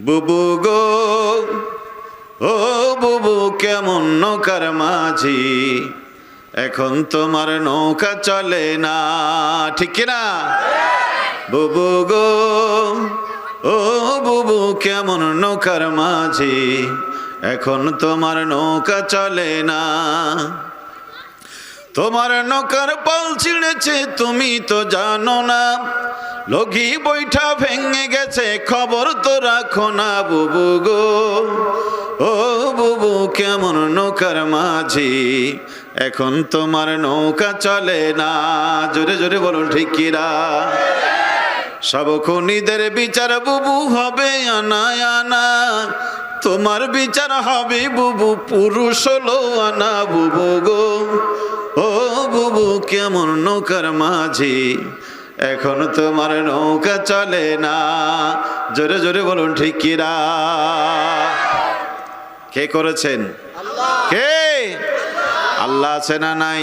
বুবু গো, ও বুবু, কেমন নৌকার মাঝি? এখন তোমার নৌকা চলে না, ঠিক না? বুবু গো, ও বুবু, কেমন নৌকার মাঝি? এখন তোমার নৌকা চলে না। তোমার নৌকার পাল ছিঁড়েছে, তুমি তো জানো না। লগি বৈঠা রাখো না বুবু গো। ও বুবু, কেমন নৌকার মাঝি? এখন তোমার নৌকা চলে না। জোরে জোরে বলুন, ঠিক কিরা সব খুনিদের বিচার বুবু হবে আনা আনা। তোমার বিচার হবে বুবু, পুরুষ হলো আনা বুবু গো। ও বুবু, কেমন নৌকার মাঝি? এখন তোমার নৌকা চলে না। জোরে জোরে বলুন ঠিক কিরা কে করেছেন? কে? আল্লাহ আছে না নাই?